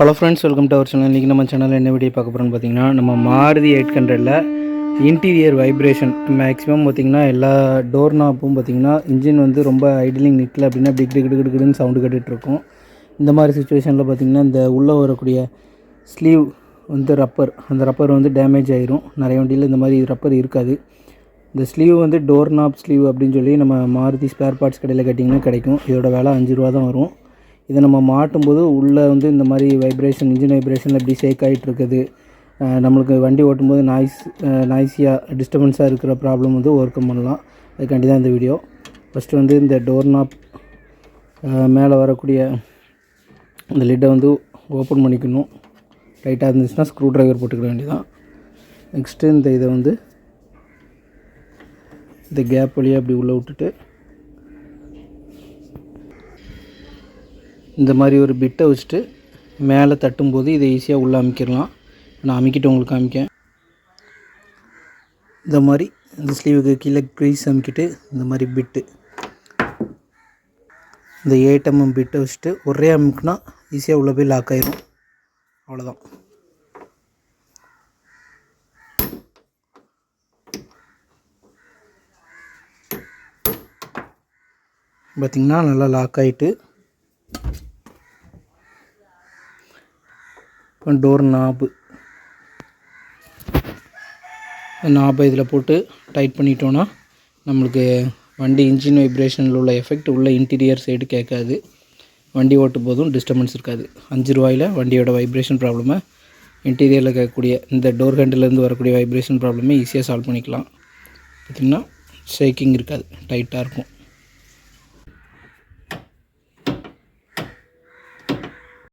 Hello friends welcome to our channel இன்றைக்கி நம்ம சேனலில் என்ன வீடியோ பார்க்க போகிறோம்னு பார்த்தீங்கன்னா நம்ம மாருதி எயிட் ஹண்ட்ரடில் இன்டீரியர் வைப்ரேஷன் மேக்ஸிமம் பார்த்தீங்கன்னா எல்லா டோர் நாப்பும் பார்த்தீங்கன்னா இன்ஜின் வந்து ரொம்ப ஐடிலிங் நிற்கல அப்படின்னா டிக் டிக் டிக் டிக்னு சவுண்டு கேட்டுட்ருக்கும் இந்த மாதிரி சுச்சுவேஷனில் பார்த்தீங்கன்னா இந்த உள்ளே வரக்கூடிய ஸ்லீவ் வந்து ரப்பர் அந்த ரப்பர் வந்து டேமேஜ் ஆயிரும். நிறைய வண்டியில் இந்த மாதிரி ரப்பர் இருக்காது. இந்த ஸ்லீவ் வந்து டோர் நாப் ஸ்லீவ் அப்படின்னு சொல்லி நம்ம மாருதி ஸ்பேர் பார்ட்ஸ் கடையில் கேட்டிங்கன்னா கிடைக்கும். இதோட விலை அஞ்சு ரூபா தான் வரும். இதை நம்ம மாட்டும்போது உள்ளே வந்து இந்த மாதிரி வைப்ரேஷன் இன்ஜின் வைப்ரேஷன் அப்படி ஷேக் ஆகிட்டு இருக்குது நம்மளுக்கு வண்டி ஓட்டும்போது நாய்ஸ் நாய்ஸியாக டிஸ்டர்பன்ஸாக இருக்கிற ப்ராப்ளம் வந்து ஓவர் பண்ணலாம். அதுக்காண்டி தான் இந்த வீடியோ ஃபஸ்ட்டு வந்து இந்த டோர் நாப் மேலே வரக்கூடிய இந்த லிட்டை வந்து ஓப்பன் பண்ணிக்கணும். டைட்டாக இருந்துச்சுன்னா ஸ்க்ரூ ட்ரைவர் போட்டுக்கிற வேண்டியதான் நெக்ஸ்ட்டு இந்த இதை வந்து இந்த கேப் வழியாக அப்படி உள்ளே விட்டுட்டு இந்த மாதிரி ஒரு பிட்டை வச்சுட்டு மேலே தட்டும்போது இதை ஈஸியாக உள்ளே அமைக்கிடலாம். நான் அமைக்கிட்டு உங்களுக்கு காமிக்கேன் இந்த மாதிரி இந்த ஸ்லீவுக்கு கீழே க்ரீஸ் அமைக்கிட்டு இந்த மாதிரி பிட்டு இந்த ஏட்டம்எம் பிட்டை வச்சுட்டு ஒரே அமுக்குனா ஈஸியாக உள்ளே போய் லாக் ஆயிரும். அவ்வளோதான் பார்த்திங்கன்னா நல்லா லாக் ஆகிட்டு டோர் நாபு. நாபை இதில் போட்டு டைட் பண்ணிட்டோன்னா நம்மளுக்கு வண்டி இன்ஜின் வைப்ரேஷனில் உள்ள எஃபெக்ட் உள்ள இன்டீரியர் சைடு கேட்காது. வண்டி ஓட்டும் போதும் டிஸ்டர்பன்ஸ் இருக்காது. அஞ்சு ரூபாயில் வண்டியோட வைப்ரேஷன் ப்ராப்ளமை இன்டீரியரில் கேட்கக்கூடிய இந்த டோர் ஹேண்டிலேருந்து வரக்கூடிய வைப்ரேஷன் ப்ராப்ளமே ஈஸியாக சால்வ் பண்ணிக்கலாம். பார்த்திங்கன்னா ஷேக்கிங் இருக்காது. டைட்டாக இருக்கும்.